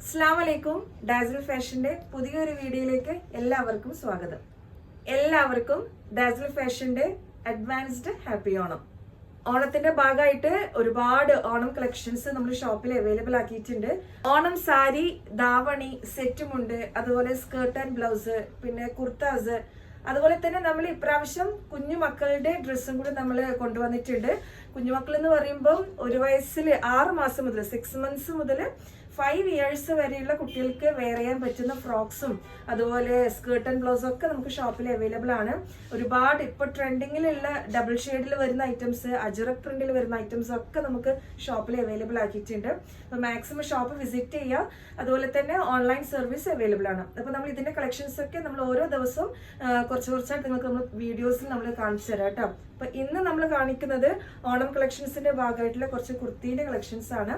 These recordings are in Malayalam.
അസ്സാം വലൈക്കും ഡാസിൽ ഫാഷന്റെ പുതിയൊരു വീഡിയോയിലേക്ക് എല്ലാവർക്കും സ്വാഗതം. എല്ലാവർക്കും ഡാസിൽ ഫാഷന്റെ അഡ്വാൻസ്ഡ് ഹാപ്പി ഓണം. ഓണത്തിന്റെ ഭാഗമായിട്ട് ഒരുപാട് ഓണം കളക്ഷൻസ് നമ്മൾ ഷോപ്പിൽ അവൈലബിൾ ആക്കിയിട്ടുണ്ട്. ഓണം സാരി ദാവണി സെറ്റുമുണ്ട് അതുപോലെ സ്കേർട്ട് ആൻഡ് ബ്ലൗസ് പിന്നെ കുർത്താസ് അതുപോലെ തന്നെ നമ്മൾ ഇപ്രാവശ്യം കുഞ്ഞു മക്കളുടെ ഡ്രസ്സും കൂടി നമ്മൾ കൊണ്ടുവന്നിട്ടുണ്ട്. കുഞ്ഞുമക്കൾ എന്ന് പറയുമ്പോൾ ഒരു വയസ്സിൽ ആറ് മാസം മുതൽ സിക്സ് മന്ത്സ് മുതൽ ഫൈവ് ഇയേഴ്സ് വരെയുള്ള കുട്ടികൾക്ക് വെയർ ചെയ്യാൻ പറ്റുന്ന ഫ്രോക്സും അതുപോലെ സ്കേർട്ട് ആൻഡ് ബ്ലൗസും ഒക്കെ നമുക്ക് ഷോപ്പിൽ അവൈലബിൾ ആണ്. ഒരുപാട് ഇപ്പൊ ട്രെൻഡിങ്ങിലുള്ള ഡബിൾ ഷെയ്ഡിൽ വരുന്ന ഐറ്റംസ് അജറക് പ്രിന്റിൽ വരുന്ന ഐറ്റംസ് ഒക്കെ നമുക്ക് ഷോപ്പിൽ അവൈലബിൾ ആക്കിയിട്ടുണ്ട്. അപ്പോൾ മാക്സിമം ഷോപ്പ് വിസിറ്റ് ചെയ്യുക. അതുപോലെ തന്നെ ഓൺലൈൻ സർവീസ് അവൈലബിൾ ആണ്. അപ്പോൾ നമ്മൾ ഇതിന്റെ കളക്ഷൻസ് ഒക്കെ നമ്മൾ ഓരോ ദിവസവും കുറച്ച് കുറച്ചായിട്ട് നിങ്ങൾക്ക് നമ്മൾ വീഡിയോസിൽ നമ്മൾ കാണിച്ചു തരാം കേട്ടോ. അപ്പൊ ഇന്ന് നമ്മൾ കാണിക്കുന്നത് ഓണം കളക്ഷൻസിന്റെ ഭാഗമായിട്ടുള്ള കുറച്ച് കുർത്തീന്റെ കളക്ഷൻസ് ആണ്.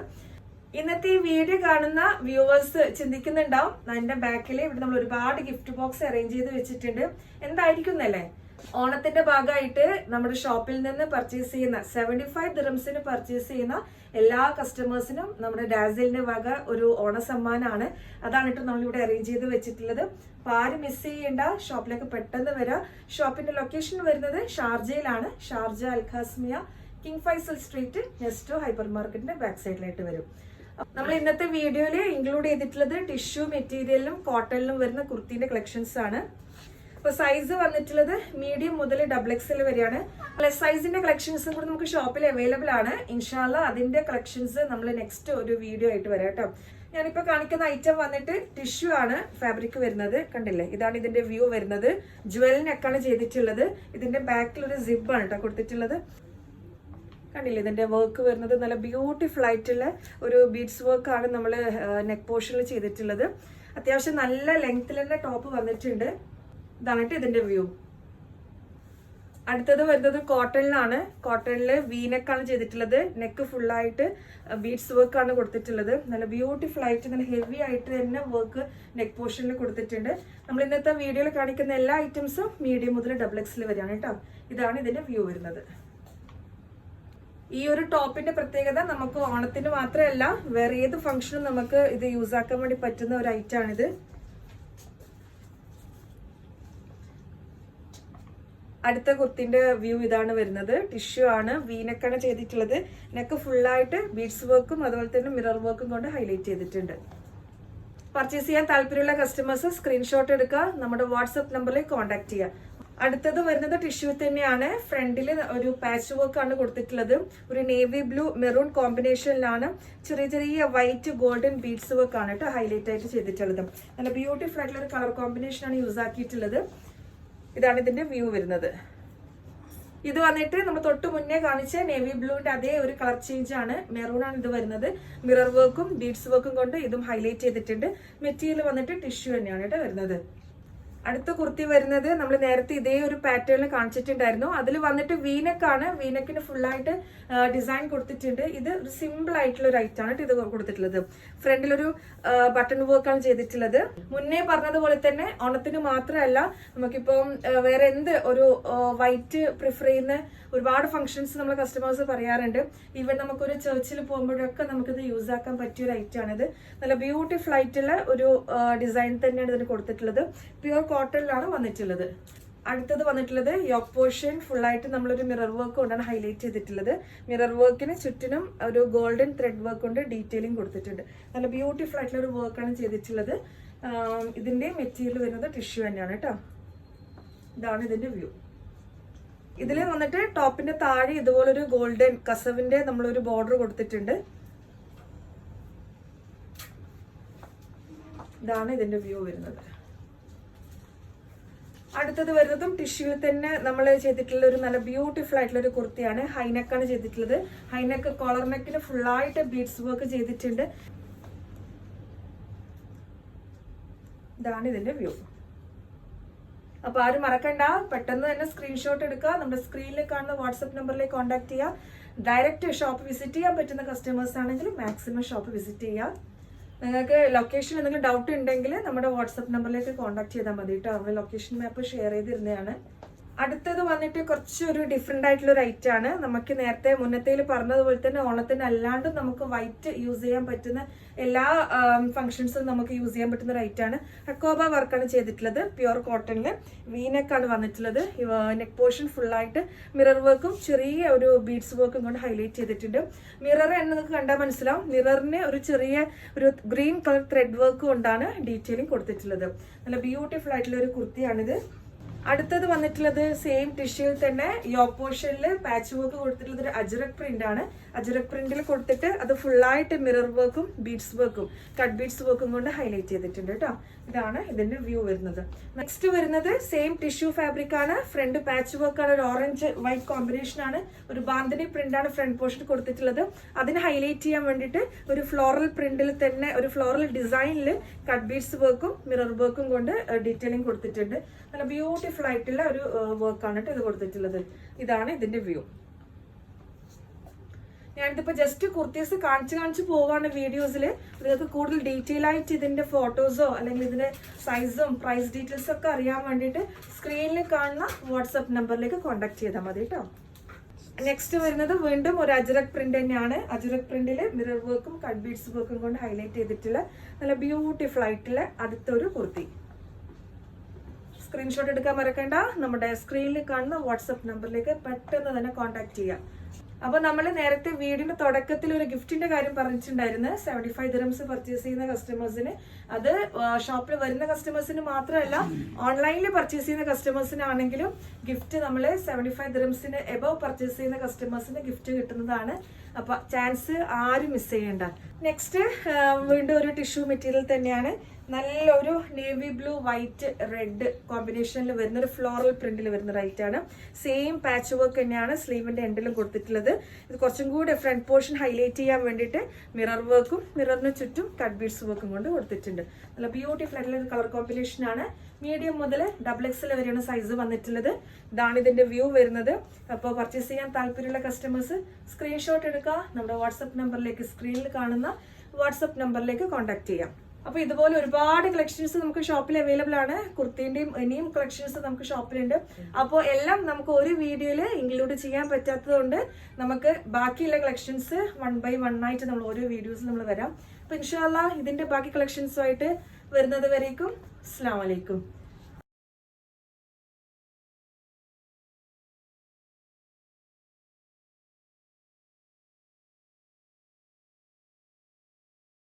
ഇന്നത്തെ ഈ വീഡിയോ കാണുന്ന വ്യൂവേഴ്സ് ചിന്തിക്കുന്നുണ്ടാവും. എന്റെ ബാക്കിൽ ഇവിടെ നമ്മൾ ഒരുപാട് ഗിഫ്റ്റ് ബോക്സ് അറേഞ്ച് ചെയ്ത് വെച്ചിട്ടുണ്ട്. എന്തായിരിക്കും എന്നല്ലേ? ഓണത്തിന്റെ ഭാഗമായിട്ട് നമ്മുടെ ഷോപ്പിൽ നിന്ന് പർച്ചേസ് ചെയ്യുന്ന സെവന്റി ഫൈവ് ദിറംസിന് പർച്ചേസ് ചെയ്യുന്ന എല്ലാ കസ്റ്റമേഴ്സിനും നമ്മുടെ ഡാസിലിന്റെ വക ഒരു ഓണ സമ്മാനമാണ് അതാണ് കേട്ടോ നമ്മളിവിടെ അറേഞ്ച് ചെയ്ത് വെച്ചിട്ടുള്ളത്. അപ്പൊ ആരും മിസ് ചെയ്യേണ്ട ഷോപ്പിലേക്ക് പെട്ടെന്ന് വരാം. ഷോപ്പിന്റെ ലൊക്കേഷൻ വരുന്നത് ഷാർജയിലാണ്. Sharjah Al Qasimia King Faisal Street Nesto hyper മാർക്കറ്റിന്റെ ബാക്ക് സൈഡിലായിട്ട് വരും. നമ്മൾ ഇന്നത്തെ വീഡിയോയിൽ ഇൻക്ലൂഡ് ചെയ്തിട്ടുള്ളത് ടിഷ്യൂ മെറ്റീരിയലിലും കോട്ടണിലും വരുന്ന കുർത്തിന്റെ കളക്ഷൻസ് ആണ്. അപ്പൊ സൈസ് വന്നിട്ടുള്ളത് മീഡിയം മുതൽ ഡബിൾ എക്സ് എൽ വരെയാണ്. പ്ലസ് സൈസിന്റെ കളക്ഷൻസ് കൂടി നമുക്ക് ഷോപ്പിൽ അവൈലബിൾ ആണ്. ഇൻഷാല്ല അതിന്റെ കളക്ഷൻസ് നമ്മൾ നെക്സ്റ്റ് ഒരു വീഡിയോ ആയിട്ട് വരാം കേട്ടോ. ഞാനിപ്പോ കാണിക്കുന്ന ഐറ്റം വന്നിട്ട് ടിഷ്യൂ ആണ് ഫാബ്രിക് വരുന്നത്. കണ്ടില്ലേ? ഇതാണ് ഇതിന്റെ വ്യൂ വരുന്നത്. ജുവൽ നെക്കാണ് ചെയ്തിട്ടുള്ളത്. ഇതിന്റെ ബാക്കിൽ ഒരു സിബ് ആണ് കേട്ടോ കൊടുത്തിട്ടുള്ളത്. കണ്ടില്ലേ? ഇതിന്റെ വർക്ക് വരുന്നത് നല്ല ബ്യൂട്ടിഫുൾ ആയിട്ടുള്ള ഒരു ബീഡ്സ് വർക്കാണ് നമ്മൾ നെക്ക് പോർഷനിൽ ചെയ്തിട്ടുള്ളത്. അത്യാവശ്യം നല്ല ലെങ്ത്തിൽ തന്നെ ടോപ്പ് വന്നിട്ടുണ്ട്. ഇതാണ് കേട്ടോ ഇതിന്റെ വ്യൂ അടുത്തത് വരുന്നത് കോട്ടണിലാണ് കോട്ടണിൽ വീനെക്കാണ് ചെയ്തിട്ടുള്ളത്. നെക്ക് ഫുള്ളായിട്ട് ബീഡ്സ് വർക്കാണ് കൊടുത്തിട്ടുള്ളത്. നല്ല ബ്യൂട്ടിഫുൾ ആയിട്ട് നല്ല ഹെവി ആയിട്ട് തന്നെ വർക്ക് നെക്ക് പോർഷനിൽ കൊടുത്തിട്ടുണ്ട്. നമ്മൾ ഇന്നത്തെ വീഡിയോയിൽ കാണിക്കുന്ന എല്ലാ ഐറ്റംസും മീഡിയം മുതൽ ഡബിൾ എക്സിൽ വരികയാണ് കേട്ടോ. ഇതാണ് ഇതിന്റെ വ്യൂ വരുന്നത്. ഈ ഒരു ടോപ്പിന്റെ പ്രത്യേകത നമുക്ക് ഓണത്തിന് മാത്രമല്ല വേറെ ഏത് ഫംഗ്ഷനും നമുക്ക് ഇത് യൂസ് ആക്കാൻ വേണ്ടി പറ്റുന്ന ഒരു ഐറ്റം ആണിത് അടുത്ത കുർത്തിന്റെ വ്യൂ ഇതാണ് വരുന്നത്. ടിഷ്യൂ ആണ് വീനക്കാണ് ചെയ്തിട്ടുള്ളത്. നെക്ക് ഫുള്ളായിട്ട് ബീഡ്സ് വർക്കും അതുപോലെ തന്നെ മിറർ വർക്കും കൊണ്ട് ഹൈലൈറ്റ് ചെയ്തിട്ടുണ്ട്. പർച്ചേസ് ചെയ്യാൻ താല്പര്യമുള്ള കസ്റ്റമേഴ്സ് സ്ക്രീൻഷോട്ട് എടുക്കുക നമ്മുടെ വാട്സപ്പ് നമ്പറിൽ കോൺടാക്ട് ചെയ്യുക. അടുത്തത് വരുന്നത് ടിഷ്യൂ തന്നെയാണ്. ഫ്രണ്ടിൽ ഒരു പാച്ച് വർക്ക് ആണ് കൊടുത്തിട്ടുള്ളത്. ഒരു നേവി ബ്ലൂ മെറൂൺ കോമ്പിനേഷനിലാണ് ചെറിയ ചെറിയ വൈറ്റ് ഗോൾഡൻ ബീഡ്സ് വർക്ക് ആണ് കേട്ടോ ഹൈലൈറ്റ് ആയിട്ട് ചെയ്തിട്ടുള്ളത്. നല്ല ബ്യൂട്ടിഫുൾ ആയിട്ടുള്ള കളർ കോമ്പിനേഷൻ ആണ് യൂസ് ആക്കിയിട്ടുള്ളത്. ഇതാണ് ഇതിന്റെ വ്യൂ വരുന്നത്. ഇത് വന്നിട്ട് നമ്മൾ തൊട്ട് മുന്നേ കാണിച്ച നേവി ബ്ലൂവിന്റെ അതേ ഒരു കളർ ചേഞ്ച് ആണ്. മെറൂൺ ആണ് ഇത് വരുന്നത്. മിറർ വർക്കും ബീഡ്സ് വർക്കും കൊണ്ട് ഇതും ഹൈലൈറ്റ് ചെയ്തിട്ടുണ്ട്. മെറ്റീരിയൽ വന്നിട്ട് ടിഷ്യൂ തന്നെയാണ് കേട്ടോ വരുന്നത്. അടുത്ത കുർത്തി വരുന്നത് നമ്മൾ നേരത്തെ ഇതേ ഒരു പാറ്റേണിൽ കാണിച്ചിട്ടുണ്ടായിരുന്നു. അതിൽ വന്നിട്ട് വീനക്കാണ് വീനക്കിന് ഫുള്ളായിട്ട് ഡിസൈൻ കൊടുത്തിട്ടുണ്ട്. ഇത് ഒരു സിമ്പിൾ ആയിട്ടുള്ള ഒരു ഐറ്റം ആണ് ഇത് കൊടുത്തിട്ടുള്ളത്. ഫ്രണ്ടിലൊരു ബട്ടൺ വർക്കാണ് ചെയ്തിട്ടുള്ളത്. മുന്നേ പറഞ്ഞതുപോലെ തന്നെ ഓണത്തിന് മാത്രമല്ല നമുക്കിപ്പം വേറെ എന്ത് ഒരു വൈറ്റ് പ്രിഫർ ചെയ്യുന്ന ഒരുപാട് ഫംഗ്ഷൻസ് നമ്മൾ കസ്റ്റമേഴ്സ് പറയാറുണ്ട്. ഈവൻ നമുക്കൊരു ചർച്ചിൽ പോകുമ്പോഴൊക്കെ നമുക്കിത് യൂസ് ആക്കാൻ പറ്റിയ ഒരു ഐറ്റം ആണിത് നല്ല ബ്യൂട്ടിഫുൾ ആയിട്ടുള്ള ഒരു ഡിസൈൻ തന്നെയാണ് ഇതിന് കൊടുത്തിട്ടുള്ളത്. പ്യുവർ കോട്ടണിലാണ് വന്നിട്ടുള്ളത്. അടുത്തത് വന്നിട്ടുള്ളത് യോക്ക് പോർഷൻ ഫുൾ ആയിട്ട് നമ്മളൊരു മിറർ വർക്ക് കൊണ്ടാണ് ഹൈലൈറ്റ് ചെയ്തിട്ടുള്ളത്. മിറർ വർക്കിന് ചുറ്റിനും ഒരു ഗോൾഡൻ ത്രെഡ് വർക്ക് കൊണ്ട് ഡീറ്റെയിലിംഗ് കൊടുത്തിട്ടുണ്ട്. നല്ല ബ്യൂട്ടിഫുൾ ആയിട്ടുള്ള ഒരു വർക്കാണ് ചെയ്തിട്ടുള്ളത്. ഇതിന്റെ മെറ്റീരിയൽ വരുന്നത് ടിഷ്യൂ തന്നെയാണ് കേട്ടോ. ഇതാണ് ഇതിന്റെ വ്യൂ ഇതിൽ വന്നിട്ട് ടോപ്പിന്റെ താഴെ ഇതുപോലൊരു ഗോൾഡൻ കസവിന്റെ നമ്മളൊരു ബോർഡർ കൊടുത്തിട്ടുണ്ട്. ഇതാണ് ഇതിന്റെ വ്യൂ വരുന്നത്. അടുത്തത് വരുന്നതും ടിഷ്യൂവിൽ തന്നെ നമ്മൾ ചെയ്തിട്ടുള്ള ഒരു നല്ല ബ്യൂട്ടിഫുൾ ആയിട്ടുള്ള ഒരു കുർത്തിയാണ് ഹൈനെക്കാണ് ചെയ്തിട്ടുള്ളത്. ഹൈനെക്ക് കോളർ നെക്കിന് ഫുള്ളായിട്ട് ബീഡ്സ് വർക്ക് ചെയ്തിട്ടുണ്ട്. ഇതാണ് ഇതിന്റെ വ്യൂ അപ്പൊ ആരും മറക്കണ്ട. പെട്ടെന്ന് തന്നെ സ്ക്രീൻഷോട്ട് എടുക്കുക. നമ്മുടെ സ്ക്രീനിൽ കാണുന്ന വാട്സപ്പ് നമ്പറിലേക്ക് കോൺടാക്ട് ചെയ്യുക. ഡയറക്റ്റ് ഷോപ്പ് വിസിറ്റ് ചെയ്യാൻ പറ്റുന്ന കസ്റ്റമേഴ്സ് ആണെങ്കിൽ മാക്സിമം ഷോപ്പ് വിസിറ്റ് ചെയ്യുക. നിങ്ങൾക്ക് ലൊക്കേഷൻ എന്തെങ്കിലും ഡൗട്ട് ഉണ്ടെങ്കിൽ നമ്മുടെ വാട്സപ്പ് നമ്പറിലേക്ക് കോൺടാക്ട് ചെയ്താൽ മതി കേട്ടോ നമ്മൾ ലൊക്കേഷൻ മാപ്പ് ഷെയർ ചെയ്തിരുന്നതാണ്. അടുത്തത് വന്നിട്ട് കുറച്ചൊരു ഡിഫറെന്റ് ആയിട്ടുള്ള ഒരു ഐറ്റം ആണ്. നമുക്ക് നേരത്തെ മുന്നത്തേൽ പറഞ്ഞതുപോലെ തന്നെ ഓണത്തിന് അല്ലാണ്ട് നമുക്ക് വൈറ്റ് യൂസ് ചെയ്യാൻ പറ്റുന്ന എല്ലാ ഫംഗ്ഷൻസും നമുക്ക് യൂസ് ചെയ്യാൻ പറ്റുന്ന ഒരു ഐറ്റം ആണ്. അക്കോബ വർക്കാണ് ചെയ്തിട്ടുള്ളത് പ്യുർ കോട്ടണിൽ വീനെക്കാണ് വന്നിട്ടുള്ളത്. നെക്ക് പോർഷൻ ഫുള്ളായിട്ട് മിറർ വർക്കും ചെറിയ ഒരു ബീഡ്സ് വർക്കും കൊണ്ട് ഹൈലൈറ്റ് ചെയ്തിട്ടുണ്ട്. മിറർ എന്ന് നിങ്ങൾക്ക് കണ്ടാൽ മനസ്സിലാവും. മിററിന് ഒരു ചെറിയ ഒരു ഗ്രീൻ കളർ ത്രെഡ് വർക്ക് കൊണ്ടാണ് ഡീറ്റെയിലിംഗ് കൊടുത്തിട്ടുള്ളത്. നല്ല ബ്യൂട്ടിഫുൾ ആയിട്ടുള്ള ഒരു കുർത്തിയാണിത്. അടുത്തത് വന്നിട്ടുള്ളത് സെയിം ടിഷ്യൂവിൽ തന്നെ യോ പോർഷനിൽ പാച്ച് വർക്ക് കൊടുത്തിട്ടുള്ളത് ഒരു അജറക് പ്രിന്റ് ആണ്. അജറക് പ്രിന്റിൽ കൊടുത്തിട്ട് അത് ഫുള്ളായിട്ട് മിറർ വർക്കും ബീഡ്സ് വർക്കും കട്ട് ബീഡ്സ് വർക്കും കൊണ്ട് ഹൈലൈറ്റ് ചെയ്തിട്ടുണ്ട് കേട്ടോ ഇതാണ് ഇതിന്റെ വ്യൂ വരുന്നത്. നെക്സ്റ്റ് വരുന്നത് സെയിം ടിഷ്യൂ ഫാബ്രിക് ആണ്. ഫ്രണ്ട് പാച്ച് വർക്ക് ആണ്. ഒരു ഓറഞ്ച് വൈറ്റ് കോമ്പിനേഷൻ ആണ്. ഒരു ബാന്തിനി പ്രിന്റ് ആണ് ഫ്രണ്ട് പോർഷൻ കൊടുത്തിട്ടുള്ളത്. അതിന് ഹൈലൈറ്റ് ചെയ്യാൻ വേണ്ടിയിട്ട് ഒരു ഫ്ലോറൽ പ്രിന്റിൽ തന്നെ ഒരു ഫ്ലോറൽ ഡിസൈനിൽ കട്ട് ബീഡ്സ് വർക്കും മിറർ വർക്കും കൊണ്ട് ഡീറ്റെയിലിംഗ് കൊടുത്തിട്ടുണ്ട്. നല്ല ബ്യൂട്ടിഫുൾ ആയിട്ടുള്ള ഒരു വർക്കാണ് ഇത് കൊടുത്തിട്ടുള്ളത്. ഇതാണ് ഇതിന്റെ വ്യൂ ഞാനിതിപ്പോ ജസ്റ്റ് കുർത്തീസ് കാണിച്ച് കാണിച്ച് പോവാണ് വീഡിയോസിൽ നിങ്ങൾക്ക് കൂടുതൽ ഡീറ്റെയിൽ ആയിട്ട് ഇതിന്റെ ഫോട്ടോസോ അല്ലെങ്കിൽ ഇതിന്റെ സൈസും പ്രൈസ് ഡീറ്റെയിൽസ് ഒക്കെ അറിയാൻ വേണ്ടിയിട്ട് സ്ക്രീനിൽ കാണുന്ന വാട്സപ്പ് നമ്പറിലേക്ക് കോൺടാക്ട് ചെയ്താൽ മതി കേട്ടോ നെക്സ്റ്റ് വരുന്നത് വീണ്ടും ഒരു അജറക് പ്രിന്റ് തന്നെയാണ്. അജറക് പ്രിന്റിൽ മിറർ വർക്കും കട്ട് ബീഡ്സ് വർക്കും കൊണ്ട് ഹൈലൈറ്റ് ചെയ്തിട്ടുള്ള നല്ല ബ്യൂട്ടിഫുൾ ആയിട്ടുള്ള അടുത്തൊരു കുർത്തി. സ്ക്രീൻഷോട്ട് എടുക്കാൻ മറക്കണ്ട. നമ്മുടെ സ്ക്രീനിൽ കാണുന്ന വാട്സപ്പ് നമ്പറിലേക്ക് പെട്ടെന്ന് തന്നെ കോൺടാക്ട് ചെയ്യാം. അപ്പൊ നമ്മൾ നേരത്തെ വീടിന്റെ തുടക്കത്തിൽ ഒരു ഗിഫ്റ്റിന്റെ കാര്യം പറഞ്ഞിട്ടുണ്ടായിരുന്നു. സെവന്റി ഫൈവ് ദിറംസ് പർച്ചേസ് ചെയ്യുന്ന കസ്റ്റമേഴ്സിന് അത് ഷോപ്പിൽ വരുന്ന കസ്റ്റമേഴ്സിന് മാത്രമല്ല ഓൺലൈനിൽ പർച്ചേസ് ചെയ്യുന്ന കസ്റ്റമേഴ്സിനാണെങ്കിലും ഗിഫ്റ്റ് നമ്മൾ സെവന്റി ഫൈവ് ദിറംസിന് എബവ് പർച്ചേസ് ചെയ്യുന്ന കസ്റ്റമേഴ്സിന് ഗിഫ്റ്റ് കിട്ടുന്നതാണ്. അപ്പൊ ചാൻസ് ആരും മിസ് ചെയ്യണ്ട. നെക്സ്റ്റ് വീണ്ടും ഒരു ടിഷ്യൂ മെറ്റീരിയൽ തന്നെയാണ്. നല്ലൊരു നേവി ബ്ലൂ വൈറ്റ് റെഡ് കോമ്പിനേഷനിൽ വരുന്ന ഒരു ഫ്ലോറൽ പ്രിന്റിൽ വരുന്ന റൈറ്റ് ആണ്. സെയിം പാച്ച് വർക്ക് തന്നെയാണ് സ്ലീവിന്റെ എൻഡിലും കൊടുത്തിട്ടുള്ളത്. ഇത് കുറച്ചും കൂടി ഫ്രണ്ട് പോർഷൻ ഹൈലൈറ്റ് ചെയ്യാൻ വേണ്ടിയിട്ട് മിറർ വർക്കും മിററിന് ചുറ്റും കട്ട് ബീഡ്സ് വർക്കും കൊണ്ട് കൊടുത്തിട്ടുണ്ട്. നല്ല ബ്യൂട്ടിഫുൾ ആയിട്ടുള്ള ഒരു കളർ കോമ്പിനേഷൻ ആണ്. മീഡിയം മുതൽ ഡബിൾ എക്സൽ വരെയാണ് സൈസ് വന്നിട്ടുള്ളത്. ഇതാണ് ഇതിന്റെ വ്യൂ വരുന്നത്. അപ്പോൾ പർച്ചേസ് ചെയ്യാൻ താല്പര്യമുള്ള കസ്റ്റമേഴ്സ് സ്ക്രീൻഷോട്ട് എടുക്കുക നമ്മുടെ വാട്സപ്പ് നമ്പറിലേക്ക് സ്ക്രീനിൽ കാണുന്ന വാട്സപ്പ് നമ്പറിലേക്ക് കോൺടാക്ട് ചെയ്യാം. അപ്പൊ ഇതുപോലെ ഒരുപാട് കളക്ഷൻസ് നമുക്ക് ഷോപ്പിൽ അവൈലബിൾ ആണ്. കുർത്തിന്റെയും ഇനിയും കളക്ഷൻസ് നമുക്ക് ഷോപ്പിലുണ്ട് അപ്പോൾ എല്ലാം നമുക്ക് ഒരു വീഡിയോയിൽ ഇൻക്ലൂഡ് ചെയ്യാൻ പറ്റാത്തതുകൊണ്ട് നമുക്ക് ബാക്കിയുള്ള കളക്ഷൻസ് വൺ ബൈ വൺ ആയിട്ട് നമ്മൾ ഓരോ വീഡിയോസ് നമ്മൾ വരാം. അപ്പൊ ഇൻഷാല്ല ഇതിന്റെ ബാക്കി കളക്ഷൻസുമായിട്ട് വരുന്നത് വരേക്കും. അസ്സാം വലൈക്കും